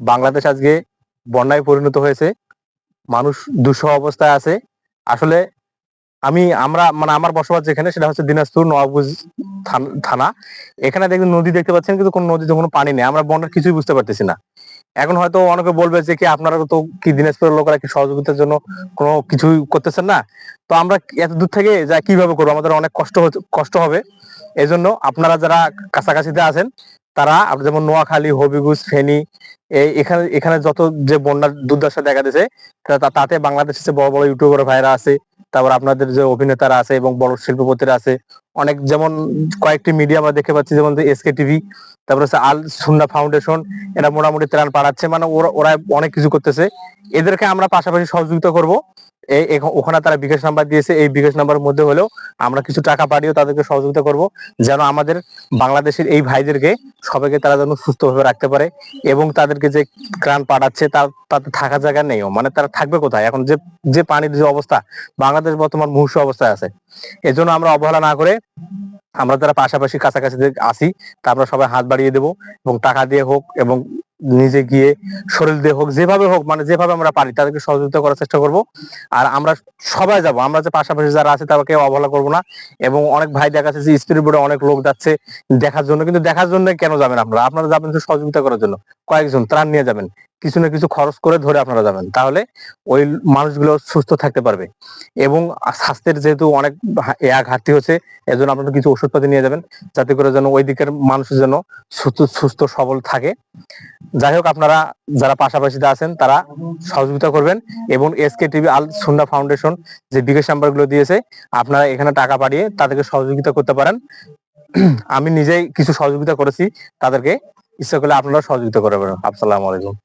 বাংলাদেশ আজকে বন্যায় পরিণত হয়েছে। মানুষ দুঃসহ অবস্থায় আছে। আসলে আমি, আমরা মানে আমার বসবাস যেখানে, সেটা হচ্ছে দিনাজপুর নবাবগঞ্জ থান- এখানে দেখবেন নদী দেখতে পাচ্ছেন, কিন্তু কোনো নদীতে কোনো পানি নেই। আমরা বন্যার কিছুই বুঝতে পারতেছি না। এখন হয়তো অনেকে বলবে যে, কি আপনারা তো কি দিনাজপুরের লোকেরা কি সহযোগিতার জন্য কোনো কিছুই করতেছেন না? তো আমরা এত দূর থেকে যা, কীভাবে করব? আমাদের অনেক কষ্ট কষ্ট হবে। এই জন্য আপনারা যারা কাছাকাছিতে আছেন তারা যেমন নোয়াখালী, হবিগঞ্জ, ফেনী এখানে এখানে যত যে বন্যার দুর্দশা দেখা দিয়েছে তাতে বাংলাদেশের যে বড় বড় ইউটিউবার ভাইরা আছে, তারপর আপনাদের যে অভিনেতারা আছে এবং বড় শিল্পপতিরা আছে, অনেক যেমন কয়েকটি মিডিয়া আমরা দেখতে পাচ্ছি, যেমন এসকে টিভি তারপর হচ্ছে আল সুন্না ফাউন্ডেশন, এরা মোটামুটি ত্রাণ পাঠাচ্ছে মানে ওরা ওরা অনেক কিছু করতেছে। এদেরকে আমরা পাশাপাশি সহযোগিতা করব। এই ওখানে তারা বিকাশ নাম্বার দিয়েছে। এই বিকাশ নাম্বারের মধ্যে হলেও আমরা কিছু টাকা পাঠিয়েও তাদেরকে সহযোগিতা করব, যেন আমাদের বাংলাদেশের এই ভাইদেরকে সবাইকে তারা যেন সুস্থভাবে রাখতে পারে এবং তাদেরকে যে ত্রাণ পাঠাচ্ছে তার, তাতে থাকার জায়গা নেই। মানে তারা থাকবে কোথায়? এখন যে যে পানির যে অবস্থা, বাংলাদেশ বর্তমান মুহূর্ত অবস্থায় আছে। এজন্য আমরা অবহেলা না করে আমরা যারা পাশাপাশি কাছাকাছি আসি তা আমরা সবাই হাত বাড়িয়ে দেবো এবং টাকা দিয়ে হোক এবং নিজে গিয়ে শরীর দিয়ে হোক, যেভাবে হোক মানে যেভাবে আমরা পারি, তাদেরকে সহযোগিতা করার চেষ্টা করব। আর আমরা সবাই যাব, আমরা যে পাশাপাশি যারা আছে তাদেরকে অবহেলা করব না। এবং অনেক ভাই দেখা যাচ্ছে যে স্পিড বোর্ডে অনেক লোক যাচ্ছে দেখার জন্য, কিন্তু দেখার জন্য কেন যাবেন আপনারা? আপনারা যাবেন সহযোগিতা করার জন্য। কয়েকজন ত্রাণ নিয়ে যাবেন। কিছু না কিছু খরচ করে ধরে আপনারা যাবেন। তাহলে ওই মানুষগুলো সুস্থ থাকতে পারবে। এবং স্বাস্থ্যের যেহেতু অনেক ঘাটতি হচ্ছে, এজন্য আপনারা কিছু ওষুধপাতি নিয়ে যাবেন, যাতে করে যেন ওই দিকের মানুষের যেন সুস্থ সুস্থ, সবল থাকে। যাই হোক, আপনারা যারা পাশাপাশিতে আছেন, তারা সহযোগিতা করবেন এবং SK TV Al Sunna foundation যে বিকাশ নাম্বারগুলো দিয়েছে, আপনারা এখানে টাকা পাঠিয়ে তাদেরকে সহযোগিতা করতে পারেন। আমি নিজেই কিছু সহযোগিতা করেছি, তাদেরকে ইচ্ছা করলে আপনারা সহযোগিতা করবেন। আসসালামু আলাইকুম।